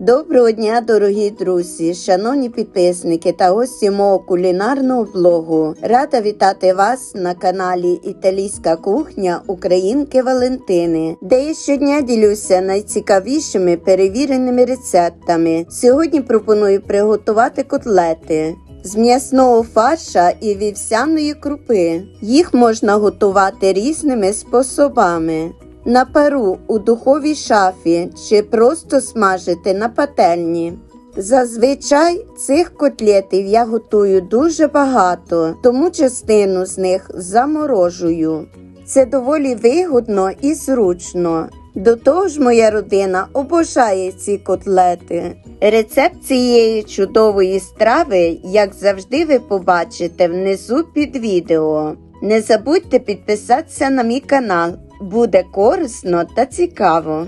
Доброго дня, дорогі друзі, шановні підписники та гості мого кулінарного блогу. Рада вітати вас на каналі Італійська кухня Українки Валентини, де я щодня ділюся найцікавішими перевіреними рецептами. Сьогодні пропоную приготувати котлети. З м'ясного фарша і вівсяної крупи. Їх можна готувати різними способами. На пару у духовій шафі чи просто смажити на пательні. Зазвичай цих котлетів я готую дуже багато, тому частину з них заморожую. Це доволі вигодно і зручно. До того ж, моя родина обожає ці котлети. Рецепт цієї чудової страви, як завжди, ви побачите внизу під відео. Не забудьте підписатися на мій канал, буде корисно та цікаво.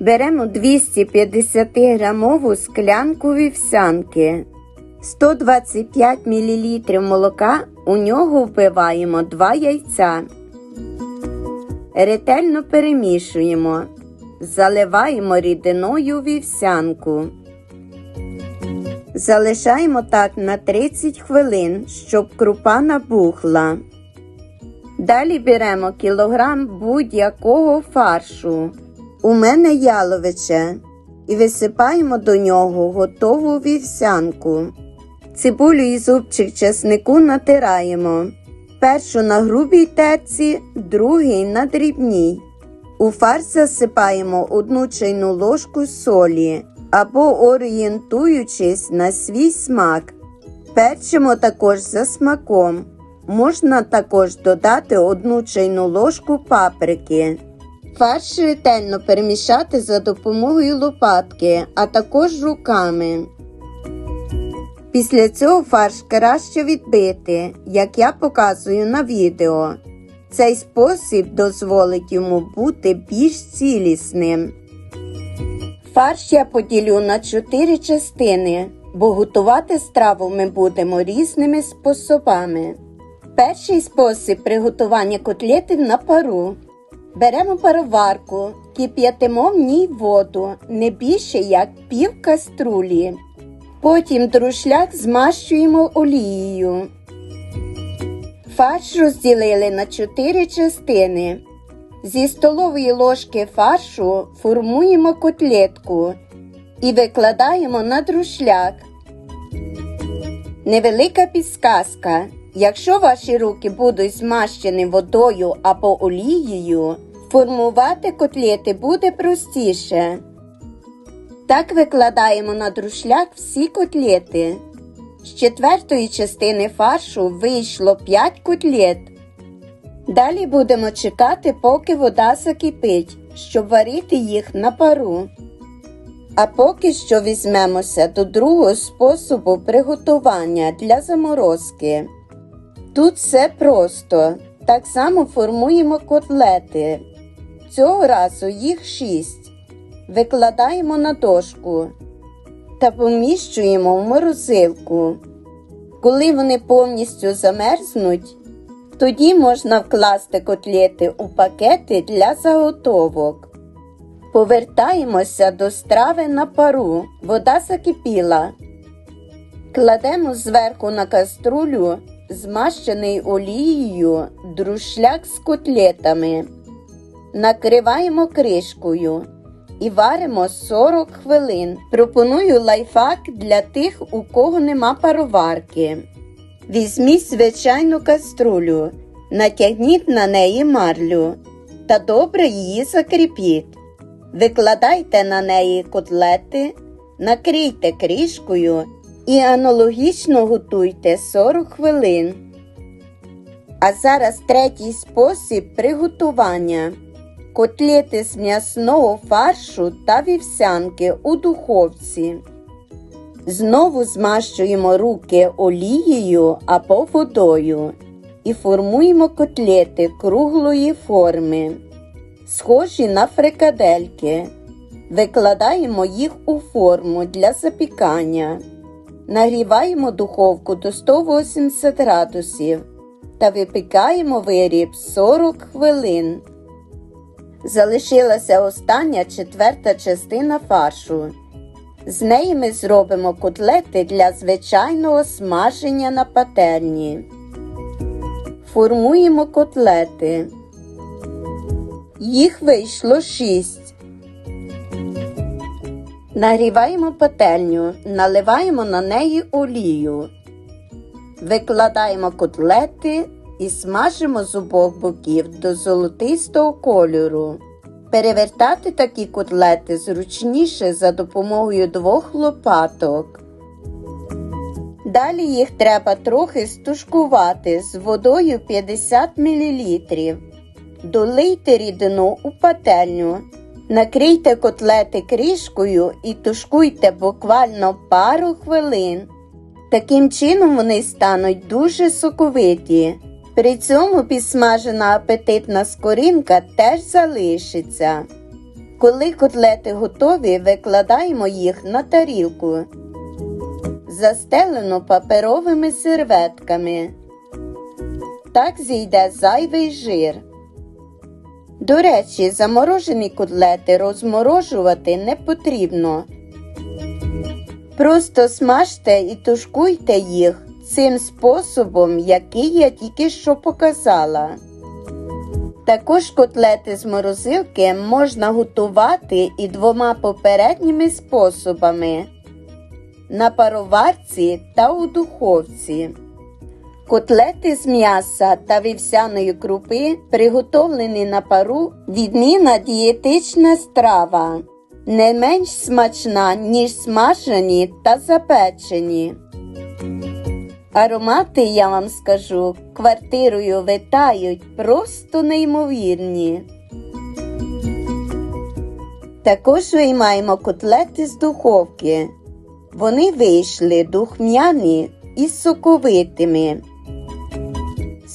Беремо 250 грамову склянку вівсянки, 125 мл молока, у нього вбиваємо 2 яйця. Ретельно перемішуємо, заливаємо рідиною вівсянку. Залишаємо так на 30 хвилин, щоб крупа набухла. Далі беремо кілограм будь-якого фаршу. У мене яловиче. І висипаємо до нього готову вівсянку. Цибулю і зубчик чеснику натираємо. Першу на грубій терці, другий на дрібній. У фарш засипаємо одну чайну ложку солі або орієнтуючись на свій смак. Перчимо також за смаком. Можна також додати одну чайну ложку паприки. Фарш ретельно перемішати за допомогою лопатки, а також руками. Після цього фарш краще відбити, як я показую на відео. Цей спосіб дозволить йому бути більш цілісним. Фарш я поділю на 4 частини, бо готувати страву ми будемо різними способами. Перший спосіб приготування котлетів на пару. Беремо пароварку, кип'ятимо в ній воду не більше як пів каструлі. Потім друшляк змащуємо олією. Фарш розділили на 4 частини. Зі столової ложки фаршу формуємо котлетку і викладаємо на друшляк. Невелика підсказка. Якщо ваші руки будуть змащені водою або олією, формувати котлети буде простіше. Так викладаємо на друшляк всі котлети. З четвертої частини фаршу вийшло 5 котлет. Далі будемо чекати, поки вода закипить, щоб варити їх на пару. А поки що візьмемося до другого способу приготування для заморозки. Тут все просто. Так само формуємо котлети. Цього разу їх 6. Викладаємо на дошку та поміщуємо в морозилку. Коли вони повністю замерзнуть, тоді можна вкласти котлети у пакети для заготовок. Повертаємося до страви на пару. Вода закипіла. Кладемо зверху на каструлю змащений олією друшляк з котлетами. Накриваємо кришкою і варимо 40 хвилин. Пропоную лайфхак для тих, у кого нема пароварки. Візьміть звичайну каструлю, натягніть на неї марлю та добре її закріпіть. Викладайте на неї котлети, накрийте кришкою і аналогічно готуйте 40 хвилин. А зараз третій спосіб приготування. Котлети з м'ясного фаршу та вівсянки у духовці. Знову змащуємо руки олією або водою і формуємо котлети круглої форми, схожі на фрикадельки. Викладаємо їх у форму для запікання. Нагріваємо духовку до 180 градусів та випікаємо виріб 40 хвилин. Залишилася остання четверта частина фаршу. З неї ми зробимо котлети для звичайного смаження на пательні. Формуємо котлети. Їх вийшло 6. Нагріваємо пательню, наливаємо на неї олію. Викладаємо котлети і смажимо з обох боків до золотистого кольору. Перевертати такі котлети зручніше за допомогою двох лопаток. Далі їх треба трохи стушкувати з водою 50 мл. Долийте рідину у пательню. Накрийте котлети кришкою і тушкуйте буквально пару хвилин. Таким чином вони стануть дуже соковиті. При цьому підсмажена апетитна скоринка теж залишиться. Коли котлети готові, викладаємо їх на тарілку, застелену паперовими серветками. Так зійде зайвий жир. До речі, заморожені котлети розморожувати не потрібно. Просто смажте і тушкуйте їх цим способом, який я тільки що показала. Також котлети з морозилки можна готувати і двома попередніми способами на пароварці та у духовці. Котлети з м'яса та вівсяної крупи, приготовлені на пару, відмінна дієтична страва, не менш смачна, ніж смажені та запечені. Аромати, я вам скажу, квартирою витають просто неймовірні. Також виймаємо котлети з духовки. Вони вийшли духмяні і соковитими,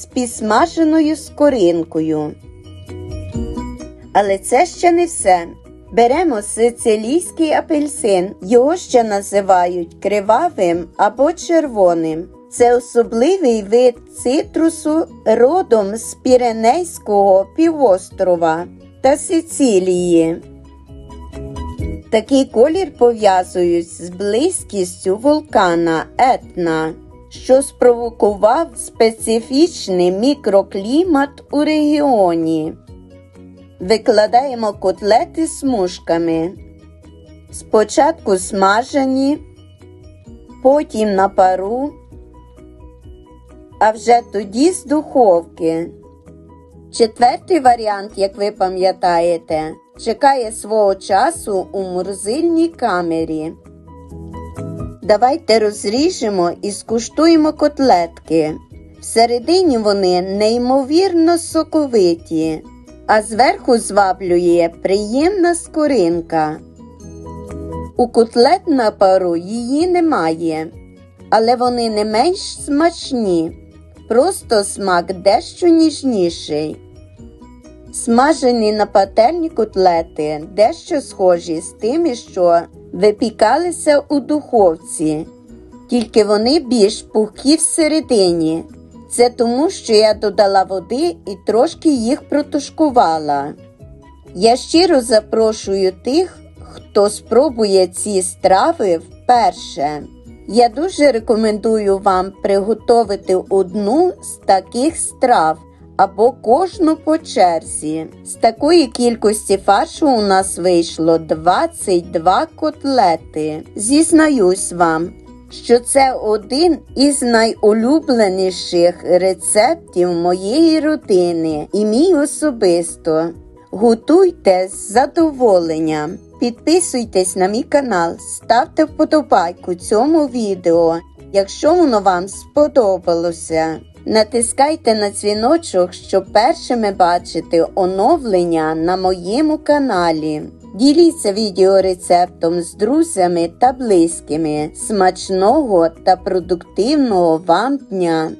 з підсмаженою скоринкою. Але це ще не все. Беремо сицилійський апельсин, його ще називають кривавим або червоним. Це особливий вид цитрусу родом з Піренейського півострова та Сицилії. Такий колір пов'язують з близькістю вулкана Етна, що спровокував специфічний мікроклімат у регіоні. Викладаємо котлети смужками. Спочатку смажені, потім на пару, а вже тоді з духовки. Четвертий варіант, як ви пам'ятаєте, чекає свого часу у морозильній камері. Давайте розріжемо і скуштуємо котлетки. Всередині вони неймовірно соковиті, а зверху зваблює приємна скоринка. У котлет на пару її немає, але вони не менш смачні, просто смак дещо ніжніший. Смажені на пательні котлети дещо схожі з тими, що випікалися у духовці, тільки вони більш пухкі всередині. Це тому, що я додала води і трошки їх протушкувала. Я щиро запрошую тих, хто спробує ці страви вперше. Я дуже рекомендую вам приготувати одну з таких страв або кожну по черзі. З такої кількості фаршу у нас вийшло 22 котлети. Зізнаюсь вам, що це один із найулюбленіших рецептів моєї родини і мій особисто. Готуйте з задоволенням. Підписуйтесь на мій канал, ставте вподобайку цьому відео, якщо воно вам сподобалося. Натискайте на дзвіночок, щоб першими бачити оновлення на моєму каналі. Діліться відеорецептом з друзями та близькими. Смачного та продуктивного вам дня!